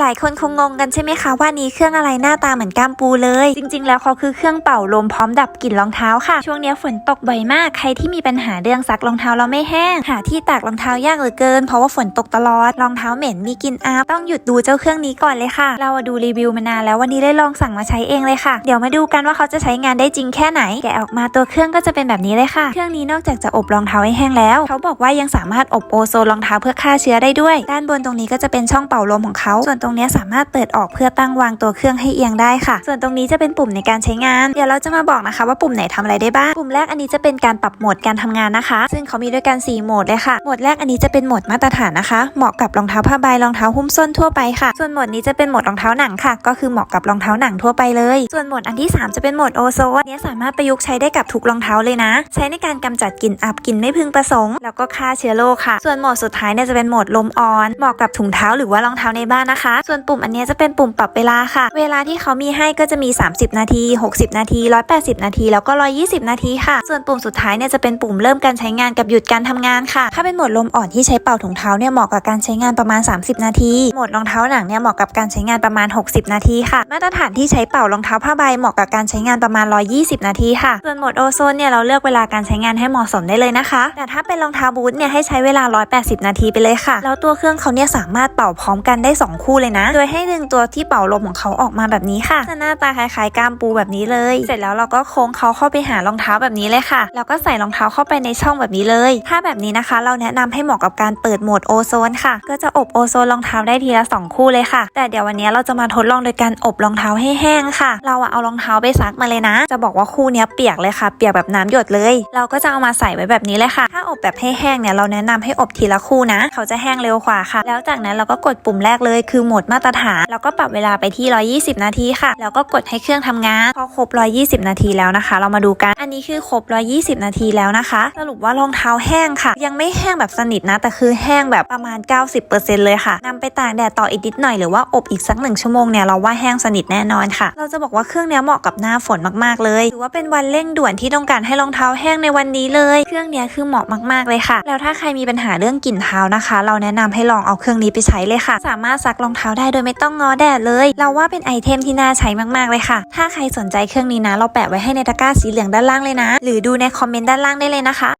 หลายคนคงงงกันใช่ไหมคะว่านี้เครื่องอะไรหน้าตาเหมือนก้ามปูเลย จริง ๆ แล้วเขาคือเครื่องเป่าลมพร้อมดับกลิ่นรองเท้าค่ะ ช่วงนี้ฝนตกบ่อยมากใครที่มีปัญหาเรื่องซักรองเท้าเราไม่แห้ง หาที่ตากรองเท้ายากเหลือเกิน เพราะว่าฝนตกตลอดรองเท้าเหม็นมีกลิ่นอับต้องหยุดดูเจ้าเครื่องนี้ก่อนเลยค่ะ เราดูรีวิวมานานแล้ววันนี้ได้ลองสั่งมาใช้เองเลยค่ะ เดี๋ยวมาดูกันว่าเขาจะใช้งานได้จริงแค่ไหนแกะออกมาตัวเครื่องก็จะเป็นแบบนี้เลยค่ะ เครื่องนี้นอกจากจะอบรองเท้าให้แห้งแล้วเขาบอกว่ายังสามารถอบโอโซนรองเท้าเพื่อฆ่าเชื้อได้ด้วย ด้านบนตรงนี้ก็จะเป็นช่องเป่าลมของเขาส่วนตรงนี้สามารถเปิดออกเพื่อตั้งวางตัวเครื่องให้เอียงได้ค่ะ ส่วนตรงนี้จะเป็นปุ่มในการใช้งาน เดี๋ยวเราจะมาบอกนะคะ ว่าปุ่มไหนทำอะไรได้บ้าง ปุ่มแรกอันนี้จะเป็นการปรับโหมดการทำงานนะคะ ซึ่งเขามีด้วยกัน 4 โหมดเลยค่ะ โหมดแรกอันนี้จะเป็นโหมดมาตรฐานนะคะ เหมาะกับรองเท้าผ้าใบ รองเท้าหุ้มส้นทั่วไปค่ะ ส่วนโหมดนี้จะเป็นโหมดรองเท้าหนังค่ะ ก็คือเหมาะกับรองเท้าหนังทั่วไปเลย ส่วนโหมดอันที่ 3 จะเป็นโหมดโอโซนเนี้ยสามารถประยุกต์ใช้ได้กับทุกรองเท้าเลยนะ ใช้ในการกำจัดกลิ่นอับกลิ่นไม่พึงประสงค์ แล้วก็ฆ่าเชื้อโรคค่ะ ส่วนโหมดสุดท้ายเนี่ยจะเป็นโหมดลมออน เหมาะกับถุงเท้าหรือว่ารองเท้าในบ้านนะคะส่วนปุ่มอันนี้จะเป็นปุ่มปรับเวลาค่ะ เวลาที่เขามีให้ก็จะมี 30 นาที 60 นาที 180 นาที แล้วก็ 120 นาทีค่ะ ส่วนปุ่มสุดท้ายเนี่ยจะเป็นปุ่มเริ่มการใช้งานกับหยุดการทำงานค่ะ ถ้าเป็นโหมดลมอ่อนที่ใช้เป่าถุงเท้าเนี่ยเหมาะกับการใช้งานประมาณ 30 นาที โหมดรองเท้าหนังเนี่ยเหมาะกับการใช้งานประมาณ 60 นาทีค่ะ มาตรฐานที่ใช้เป่ารองเท้าผ้าใบเหมาะกับการใช้งานประมาณ 120 นาทีค่ะ ส่วนโหมดโอโซนเนี่ยเราเลือกเวลาการใช้งานให้เหมาะสมได้เลยนะคะ แต่ถ้าเป็นรองเท้าบูทเนี่ยให้ใช้เวลา 180 นาทีไปเลยค่ะ แล้วตัวเครื่องเขาเนี่ยสามารถเป่าพร้อมกันได้ 2 คู่เลยนะ โดยให้ดึงตัวที่เป่าลมของเขาออกมาแบบนี้ค่ะจะหน้าตาคล้ายๆกามปูแบบนี้เลย เสร็จแล้วเราก็โค้งเขาเข้าไปหารองเท้าแบบนี้เลยค่ะ แล้วก็ใส่รองเท้าเข้าไปในช่องแบบนี้เลย ถ้าแบบนี้นะคะ เราแนะนำให้เหมาะกับการเปิดโหมดโอโซนค่ะ ก็จะอบโอโซนรองเท้าได้ทีละ 2 คู่เลยค่ะ แต่เดี๋ยววันนี้เราจะมาทดลองโดยการอบรองเท้าให้แห้งค่ะ เราเอารองเท้าไปซักมาเลยนะ จะบอกว่าคู่นี้เปียกเลยค่ะ เปียกแบบน้ำหยดเลย เราก็จะเอามาใส่ไว้แบบนี้เลยค่ะ ถ้าอบแบบให้แห้งเนี่ยเราแนะนำให้อบทีละคู่นะ เขาจะแห้งเร็วกว่าค่ะ แล้วจากนั้นเราก็กดปุ่มแรกเลยคือโหมดมาตรฐาน แล้วก็ปรับเวลาไปที่ 120 นาทีค่ะ แล้วก็กดให้เครื่องทำงาน พอครบ 120 นาทีแล้วนะคะ เรามาดูกัน อันนี้คือครบ 120 นาทีแล้วนะคะ สรุปว่ารองเท้าแห้งค่ะ ยังไม่แห้งแบบสนิทนะ แต่คือแห้งแบบประมาณ 90%เลยค่ะนำไปตากแดดต่ออีกนิดหน่อยหรือว่าอบอีกสักหนึ่งชั่วโมงเนี่ยเราว่าแห้งสนิทแน่นอนค่ะ เราจะบอกว่าเครื่องนี้เหมาะกับหน้าฝนมากๆเลยถือว่าเป็นวันเร่งด่วนที่ต้องการให้รองเท้าแห้งในวันนี้เลย เครื่องนี้คือเหมาะมากๆเลยค่ะ แล้วถ้าใครมีปัญหาเรื่องกลิ่นเท้านะคะ เราแนะนำให้ลองเอาเครื่องนี้ไปใช้เลยค่ะ สามารถซักรองเท้าได้โดยไม่ต้องงอแดดเลย เราว่าเป็นไอเทมที่น่าใช้มากๆเลยค่ะ ถ้าใครสนใจเครื่องนี้นะ เราแปะไว้ให้ในตะกร้าสีเหลืองด้านล่างเลยนะ หรือดูในคอมเมนต์ด้านล่างได้เลยนะคะ